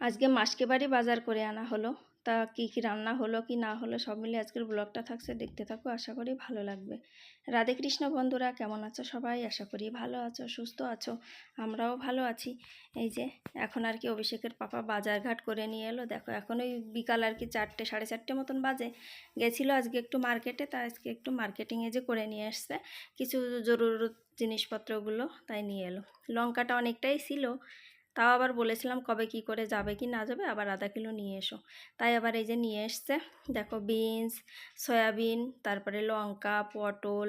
আজকে মাসকে বাড়ি বাজার করে আনা হলো। তা কী কী রান্না হলো, কি না হলো, সব মিলে আজকের ব্লগটা থাকছে। দেখতে থাকো, আশা করি ভালো লাগবে। রাধে কৃষ্ণ বন্ধুরা, কেমন আছো সবাই? আশা করি ভালো আছো, সুস্থ আছো, আমরাও ভালো আছি। এই যে, এখন আর কি অভিষেকের পাপা বাজার ঘাট করে নিয়ে এলো। দেখো, এখন ওই বিকাল আর কি চারটে, সাড়ে চারটে মতন বাজে। গেছিল আজকে একটু মার্কেটে তা আজকে একটু মার্কেটিংয়ে যে করে নিয়ে এসছে কিছু জরুরত জিনিসপত্রগুলো তাই নিয়ে এলো। লঙ্কাটা অনেকটাই ছিল তাও আবার বলেছিলাম কবে কি করে যাবে কি না যাবে, আবার আধা কিলো নিয়ে এসো। তাই আবার এই যে নিয়ে এসছে, দেখো বিনস, সয়াবিন, তারপরে লঙ্কা, পটল,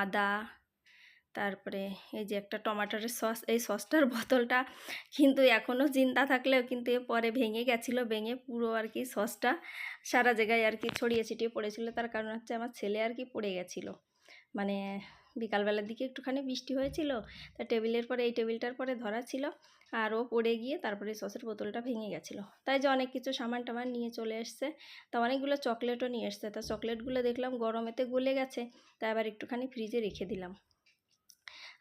আদা, তারপরে এই যে একটা টমাটোরের সস, এই সসটার বোতলটা কিন্তু এখনও চিন্তা থাকলেও কিন্তু এ পরে ভেঙে গেছিল, ভেঙে পুরো আর কি সসটা সারা জায়গায় আর কি ছড়িয়ে ছিটিয়ে পড়েছিল। তার কারণ হচ্ছে আমার ছেলে আর কি পড়ে গেছিল। মানে বিকালবেলার দিকে একটুখানি বৃষ্টি হয়েছিল, তা টেবিলের পরে, এই টেবিলটার পরে ধরা ছিল। আর ও পড়ে গিয়ে তারপরে সসের বোতলটা ভেঙে গেছিল। তাই যে অনেক কিছু সামান টামান নিয়ে চলে এসছে। তা অনেকগুলো চকলেটও নিয়ে এসছে। তা চকলেটগুলো দেখলাম গরমেতে গলে গেছে। তাই আবার একটুখানি ফ্রিজে রেখে দিলাম।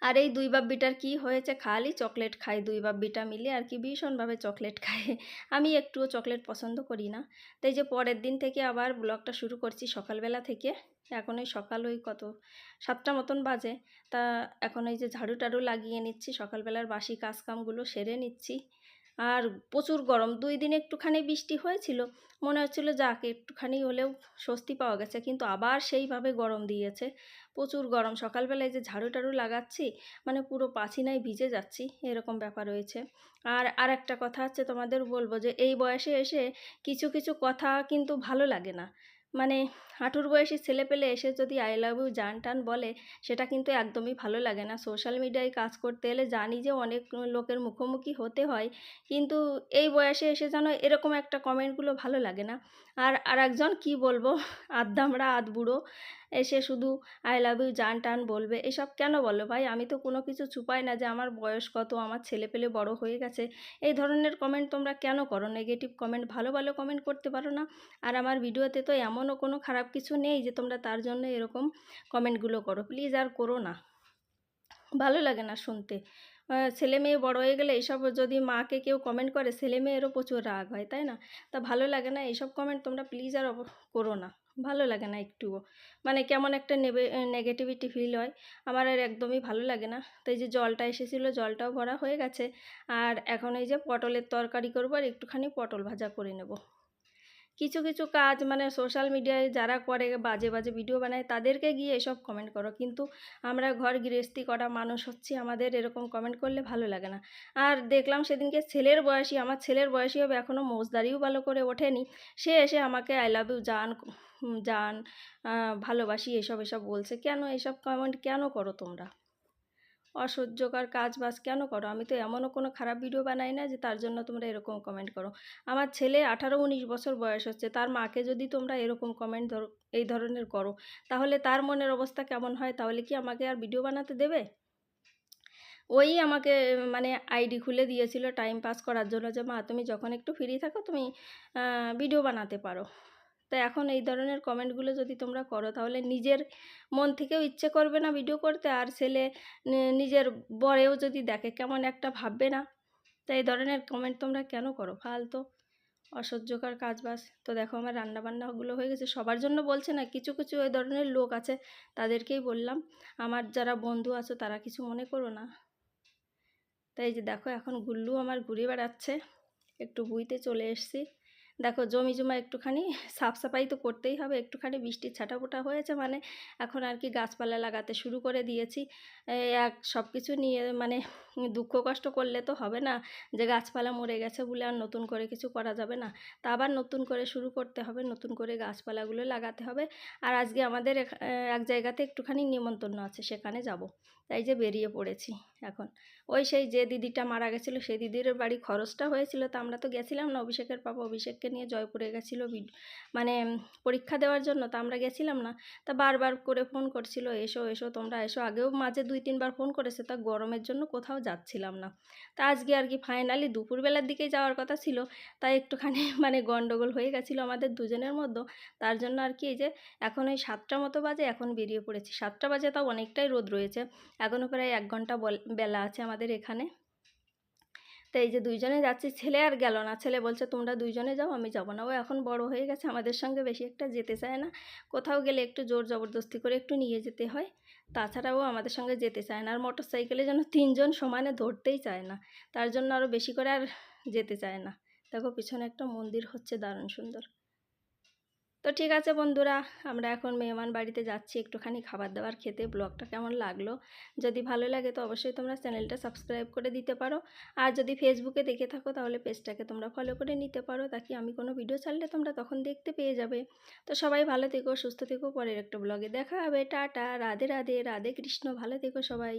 আর এই দুই বাব্বিটার কি হয়েছে? খালি চকলেট খায় দুই বাব্বিটা মিলে আর কি ভীষণভাবে চকলেট খায় আমি একটুও চকলেট পছন্দ করি না। তাই যে পরের দিন থেকে আবার ব্লগটা শুরু করছি সকালবেলা থেকে। এখন ওই সকাল ওই কত? সাতটা মতন বাজে। তা এখন ওই যে ঝাড়ু টাড়ু লাগিয়ে নিচ্ছি, সকালবেলার বাসি কাজকামগুলো সেরে নিচ্ছি। আর প্রচুর গরম। দুই দিন একটুখানি বৃষ্টি হয়েছিল, মনে হচ্ছিল যাক একটুখানি হলেও স্বস্তি পাওয়া গেছে, কিন্তু আবার সেইভাবে গরম দিয়েছে। প্রচুর গরম। সকালবেলায় যে ঝাড়ু টাড়ু লাগাচ্ছি মানে পুরো পাছিনায় ভিজে যাচ্ছি, এরকম ব্যাপার রয়েছে আর আর একটা কথা হচ্ছে তোমাদের বলব যে, এই বয়সে এসে কিছু কিছু কথা কিন্তু ভালো লাগে না। মানে হাঁটুর বয়সী ছেলে পেলে এসে যদি আই লাভ ইউ জান টান বলে, সেটা কিন্তু একদমই ভালো লাগে না। সোশ্যাল মিডিয়ায় কাজ করতে এলে জানি যে অনেক লোকের মুখোমুখি হতে হয়, কিন্তু এই বয়সে এসে যেন এরকম একটা কমেন্টগুলো ভালো লাগে না। আর আর একজন কী বলব আদ্দামরা আধ বুড়ো এসে শুধু আই লাভ ইউ জান টান বলবে। এসব কেন বলো ভাই? আমি তো কোনো কিছু ছুপাই না যে আমার বয়স কত, আমার ছেলে পেলে বড় হয়ে গেছে। এই ধরনের কমেন্ট তোমরা কেন করো? নেগেটিভ কমেন্ট ভালো ভালো কমেন্ট করতে পারো না। আর আমার ভিডিওতে তো এমনও কোনো খারাপ কিছু নেই যে তোমরা তার জন্য এরকম কমেন্টগুলো করো। প্লিজ আর করো না। ভালো লাগে না শুনতে। ছেলে মেয়ে বড় হয়ে গেলে এইসব যদি মাকে কেউ কমেন্ট করে, ছেলে মেয়েরও প্রচুর রাগ হয়, তাই না? তা ভালো লাগে না। এইসব কমেন্ট তোমরা প্লিজ আর করো না। ভালো লাগে না একটুও। মানে কেমন একটা নেবে নেগেটিভিটি ফিল হয়। আমার আর একদমই ভালো লাগে না। তো এই যে জলটা এসেছিল, জলটাও ভরা হয়ে গেছে। আর এখন এই যে পটলের তরকারি করব আর একটুখানি পটল ভাজা করে নেব। কিছু কিছু কাজ মানে সোশ্যাল মিডিয়ায় যারা করে বাজে বাজে ভিডিও বানায় তাদেরকে গিয়ে এসব কমেন্ট করো। কিন্তু আমরা ঘর গৃহস্থী করা মানুষ হচ্ছি, আমাদের এরকম কমেন্ট করলে ভালো লাগে না। আর দেখলাম সেদিনকে ছেলের বয়সী, আমার ছেলের বয়সী হবে এখনও মোজদারিও ভালো করে ওঠেনি। সে এসে আমাকে আই লাভ ইউ জান জান ভালোবাসি, এসব এসব বলছে। কেন এসব কমেন্ট কেন করো তোমরা? অসহ্যকর কাজ বাজ কেন করো? আমি তো এমনও কোনো খারাপ ভিডিও বানাই না যে তার জন্য তোমরা এরকম কমেন্ট করো। আমার ছেলে আঠারো উনিশ বছর বয়স হচ্ছে, তার মাকে যদি তোমরা এরকম কমেন্ট ধরো, এই ধরনের করো, তাহলে তার মনের অবস্থা কেমন হয়? তাহলে কি আমাকে আর ভিডিও বানাতে দেবে? ওই আমাকে মানে আইডি খুলে দিয়েছিল টাইম পাস করার জন্য যে, মা, তুমি যখন একটু ফ্রি থাকো, তুমি ভিডিও বানাতে পারো। তো এখন এই ধরনের কমেন্টগুলো যদি তোমরা করো, তাহলে নিজের মন থেকেও ইচ্ছে করবে না ভিডিও করতে, আর ছেলে নিজের বরেও যদি দেখে, কেমন একটা ভাববে না? তো এই ধরনের কমেন্ট তোমরা কেন করো? ফালতো, অসহ্যকর কাজ বাস তো দেখো আমার রান্নাবান্নাগুলো হয়ে গেছে। সবার জন্য বলছে না, কিছু কিছু ওই ধরনের লোক আছে, তাদেরকেই বললাম। আমার যারা বন্ধু আছে, তারা কিছু মনে করো না। তাই যে দেখো, এখন গুল্লু আমার ঘুরে বেড়াচ্ছে। একটু বুইতে চলে এসছি। দেখো জমি জমা একটুখানি সাফ সাফাই তো করতেই হবে, একটুখানি বৃষ্টির ছাটাপোটা হয়েছে মানে এখন আর কি গাছপালা লাগাতে শুরু করে দিয়েছি। এক সব কিছু নিয়ে মানে দুঃখ কষ্ট করলে তো হবে না, যে গাছপালা মরে গেছে বলে আর নতুন করে কিছু করা যাবে না। তা আবার নতুন করে শুরু করতে হবে, নতুন করে গাছপালাগুলো লাগাতে হবে। আর আজকে আমাদের এক জায়গাতে একটুখানি নিমন্ত্রণ আছে, সেখানে যাব। তাই যে বেরিয়ে পড়েছি এখন। ওই সেই যে দিদিটা মারা গেছিল, সেই দিদির বাড়ি খরচটা হয়েছিল তা আমরা তো গেছিলাম না অভিষেকের পাপা অভিষেককে নিয়ে জয়পুরে গেছিল মানে পরীক্ষা দেওয়ার জন্য তা আমরা গেছিলাম না। তা বারবার করে ফোন করছিল, এসো এসো, তোমরা এসো। আগেও মাঝে দুই, তিনবার ফোন করেছে, তা গরমের জন্য কোথাও যাচ্ছিলাম না। তা আজকে আর কি ফাইনালি দুপুরবেলার দিকেই যাওয়ার কথা ছিল, তাই একটুখানি মানে গন্ডগোল হয়ে গেছিল আমাদের দুজনের মধ্যে। তার জন্য আর কি এই যে এখন ওই সাতটা মতো বাজে, এখন বেরিয়ে পড়েছি। সাতটা বাজে তাও অনেকটাই রোদ রয়েছে। এখনও প্রায় এক ঘণ্টা বেলা আছে আমাদের এখানে। তো এই যে দুইজনে যাচ্ছি, ছেলে আর গেল না। ছেলে বলছে, তোমরা দুইজনে যাও, আমি যাব না। ও এখন বড় হয়ে গেছে, আমাদের সঙ্গে বেশি একটা যেতে চায় না। কোথাও গেলে একটু জোর জবরদস্তি করে একটু নিয়ে যেতে হয়। তাছাড়াও আমাদের সঙ্গে যেতে চায় না। আর মোটর সাইকেলে যেন তিনজন সমানে ধরতেই চায় না। তার জন্য আরও বেশি করে আর যেতে চায় না। দেখো, পিছনে একটা মন্দির হচ্ছে, দারুণ সুন্দর। তো ঠিক আছে বন্ধুরা, আমরা এখন মেহমান বাড়িতে যাচ্ছি একটুখানি খাবার দাবার খেতে। ব্লগটা কেমন লাগল? যদি ভালো লাগে তো অবশ্যই তোমরা চ্যানেলটা সাবস্ক্রাইব করে দিতে পারো। আর যদি ফেসবুকে দেখে থাকো তাহলে পেজটাকে তোমরা ফলো করে নিতে পারো। তাকে আমি কোনো ভিডিও ছাড়লে তোমরা তখন দেখতে পেয়ে যাবে। তো সবাই ভালো থেকো, সুস্থ থেকো। পরের একটা ব্লগে দেখা হবে। টাটা, রাধে রাধে রাধে কৃষ্ণ। ভালো থেকো সবাই।